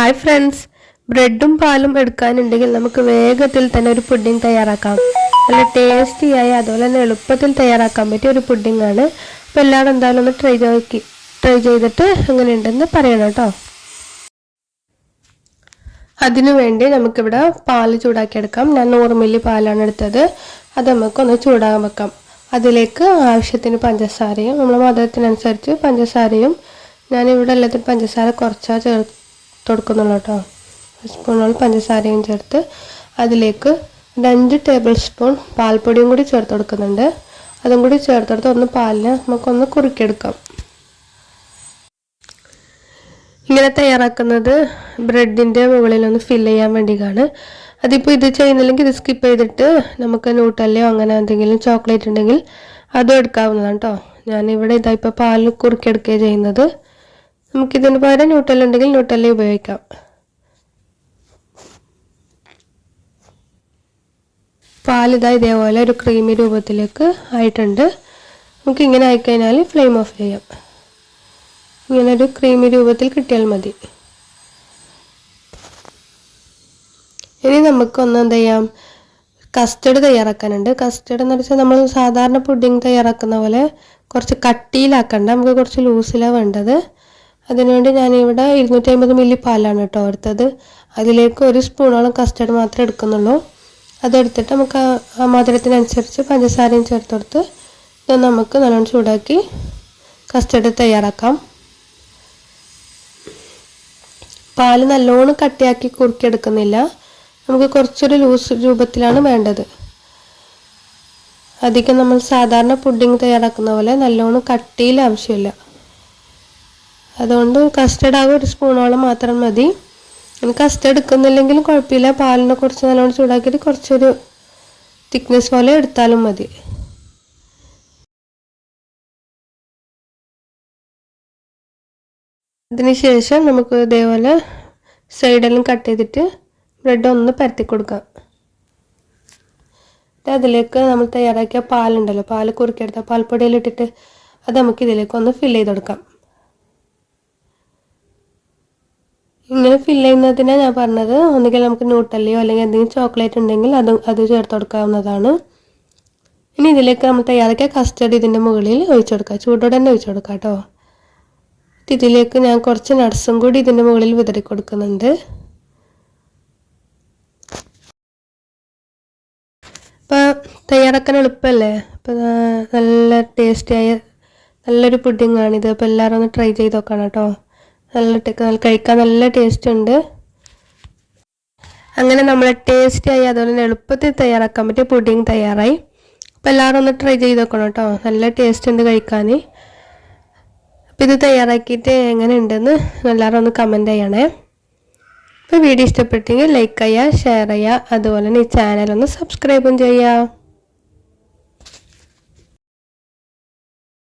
Hi friends ബ്രെഡും പാലും എടുക്കാനുണ്ടെങ്കിൽ നമുക്ക് വേഗത്തിൽ തന്നെ ഒരു പുഡിംഗ് തയ്യാറാക്കാം. നല്ല ടേസ്റ്റിയായി അതുപോലെ തന്നെ എളുപ്പത്തിൽ തയ്യാറാക്കാൻ പറ്റിയ ഒരു പുഡിംഗ് ആണ്. അപ്പോൾ എല്ലാവരും എന്തായാലും ഒന്ന് ട്രൈ നോക്കി ട്രൈ ചെയ്തിട്ട് എങ്ങനെയുണ്ടെന്ന് പറയണം കേട്ടോ. അതിനു വേണ്ടി നമുക്കിവിടെ പാൽ ചൂടാക്കിയെടുക്കാം. ഞാൻ നൂറ് മില്ലി പാലാണ് എടുത്തത്. അത് നമുക്കൊന്ന് ചൂടാകാൻ വെക്കാം. അതിലേക്ക് ആവശ്യത്തിന് പഞ്ചസാരയും നമ്മുടെ മധുരത്തിനനുസരിച്ച് പഞ്ചസാരയും ഞാനിവിടെ എല്ലാത്തിനും പഞ്ചസാര കുറച്ചാണ് ചേർത്ത് കൊടുക്കുന്നുള്ളൂ കേട്ടോ സ്പൂണോളം പഞ്ചസാരയും ചേർത്ത് അതിലേക്ക് രണ്ട് ടേബിൾ സ്പൂൺ പാൽപ്പൊടിയും കൂടി ചേർത്ത് കൊടുക്കുന്നുണ്ട്. അതും കൂടി ചേർത്തെടുത്ത് ഒന്ന് പാലിന് നമുക്കൊന്ന് കുറുക്കിയെടുക്കാം. ഇങ്ങനെ തയ്യാറാക്കുന്നത് ബ്രെഡിന്റെ മുകളിലൊന്ന് ഫില്ല് ചെയ്യാൻ വേണ്ടിയാണ് അതിപ്പോൾ ഇത് ചെയ്യുന്നില്ലെങ്കിൽ ഇത് സ്കിപ്പ് ചെയ്തിട്ട് നമുക്ക് നൂട്ടല്ലയോ അങ്ങനെ എന്തെങ്കിലും ചോക്ലേറ്റ് ഉണ്ടെങ്കിൽ അതും എടുക്കാവുന്നതാണ് കേട്ടോ ഞാനിവിടെ ഇതാ ഇപ്പോൾ പാൽ കുറുക്കിയെടുക്കുകയാണ് ചെയ്യുന്നത്. നമുക്കിതിന് പകരം ന്യൂട്ടല്ല ഉണ്ടെങ്കിൽ ന്യൂട്ടല്ല ഉപയോഗിക്കാം. പാലിതാ ഇതേപോലെ ഒരു ക്രീമി രൂപത്തിലേക്ക് ആയിട്ടുണ്ട്. നമുക്ക് ഇങ്ങനെ ആയിക്കഴിഞ്ഞാൽ ഫ്ലെയിം ഓഫ് ചെയ്യാം. ഇങ്ങനെ ഒരു ക്രീമി രൂപത്തിൽ കിട്ടിയാൽ മതി. ഇനി നമുക്കൊന്ന് എന്ത് ചെയ്യാം? കസ്റ്റഡ് തയ്യാറാക്കാനുണ്ട്. കസ്റ്റഡ് എന്ന് വെച്ചാൽ നമ്മൾ സാധാരണ പുഡിംഗ് തയ്യാറാക്കുന്ന പോലെ കുറച്ച് കട്ടിയിലാക്കണ്ട. നമുക്ക് കുറച്ച് ലൂസിലാണ് വേണ്ടത്. അതിനുവേണ്ടി ഞാനിവിടെ ഇരുന്നൂറ്റി അമ്പത് മില്ലി പാലാണ് കേട്ടോ എടുത്തത് അതിലേക്ക് ഒരു സ്പൂണോളം കസ്റ്റർഡ് മാത്രമേ എടുക്കുന്നുള്ളൂ. അതെടുത്തിട്ട് നമുക്ക് ആ മധുരത്തിനനുസരിച്ച് പഞ്ചസാരയും ചേർത്ത് കൊടുത്ത് ഇത് നമുക്ക് നല്ലോണം ചൂടാക്കി കസ്റ്റർഡ് തയ്യാറാക്കാം. പാൽ നല്ലോണം കട്ടിയാക്കി കുറുക്കിയെടുക്കുന്നില്ല. നമുക്ക് കുറച്ചൊരു ലൂസ് രൂപത്തിലാണ് വേണ്ടത്. അധികം നമ്മൾ സാധാരണ പുഡിംഗ് തയ്യാറാക്കുന്ന പോലെ നല്ലോണം കട്ടിയിൽ ആവശ്യമില്ല അതുകൊണ്ട് കസ്റ്റഡ് ആകെ ഒരു സ്പൂണോളം മാത്രം മതി. ഇനി കസ്റ്റർഡ് എടുക്കുന്നില്ലെങ്കിലും കുഴപ്പമില്ല. പാലിനെ കുറച്ച് നല്ലോണം ചൂടാക്കിയിട്ട് കുറച്ചൊരു തിക്നെസ് പോലെ എടുത്താലും മതി. അതിനുശേഷം നമുക്ക് ഇതേപോലെ സൈഡെല്ലാം കട്ട് ചെയ്തിട്ട് ബ്രെഡ് ഒന്ന് പരത്തി കൊടുക്കാം. അതിലേക്ക് നമ്മൾ തയ്യാറാക്കിയ പാലുണ്ടല്ലോ. പാൽ കുറുക്കിയെടുത്ത പാൽപ്പൊടിയിലിട്ടിട്ട് അത് നമുക്ക് ഇതിലേക്ക് ഒന്ന് ഫില്ല് ചെയ്ത് കൊടുക്കാം. ഇങ്ങനെ ഫിൽ ചെയ്യുന്നതിനാണ് ഞാൻ പറഞ്ഞത്. ഒന്നുകിൽ നമുക്ക് നൂട്ടല്ലയോ അല്ലെങ്കിൽ എന്തെങ്കിലും ചോക്ലേറ്റ് ഉണ്ടെങ്കിൽ അത് അത് ചേർത്ത് കൊടുക്കാവുന്നതാണ്. ഇനി ഇതിലേക്ക് നമ്മൾ തയ്യാറാക്കിയ കസ്റ്റർഡ് ഇതിന്റെ മുകളിൽ ഒഴിച്ചു കൊടുക്കുക ചൂടോടെ തന്നെ ഒഴിച്ചു കൊടുക്കാം കേട്ടോ. ഇതിലേക്ക് ഞാൻ കുറച്ച് നട്ട്സും കൂടി ഇതിന്റെ മുകളിൽ വിതറി കൊടുക്കുന്നുണ്ട്. അപ്പോൾ തയ്യാറാക്കാൻ എളുപ്പമല്ലേ അപ്പോൾ നല്ല ടേസ്റ്റിയായ നല്ലൊരു പുഡിങ്ങാണിത്. അപ്പോൾ എല്ലാവരും ഒന്ന് ട്രൈ ചെയ്ത് നോക്കണം കേട്ടോ. നല്ല കഴിക്കാൻ നല്ല ടേസ്റ്റ് ഉണ്ട്. അങ്ങനെ നമ്മൾ ടേസ്റ്റിയായി അതുപോലെ തന്നെ എളുപ്പത്തിൽ തയ്യാറാക്കാൻ പറ്റിയ പുഡിങ് തയ്യാറായി. അപ്പോൾ എല്ലാവരും ഒന്ന് ട്രൈ ചെയ്ത് നോക്കണം കേട്ടോ. നല്ല ടേസ്റ്റ് ഉണ്ട് കഴിക്കാൻ അപ്പോൾ ഇത് തയ്യാറാക്കിയിട്ട് എങ്ങനെ ഉണ്ടെന്ന് എല്ലാവരും ഒന്ന് കമന്റ് ചെയ്യണേ. അപ്പോൾ വീഡിയോ ഇഷ്ടപ്പെട്ടെങ്കിൽ ലൈക്ക് ചെയ്യുക ഷെയർ ചെയ്യുക അതുപോലെ തന്നെ ഈ ചാനൽ ഒന്ന് സബ്സ്ക്രൈബും ചെയ്യുക.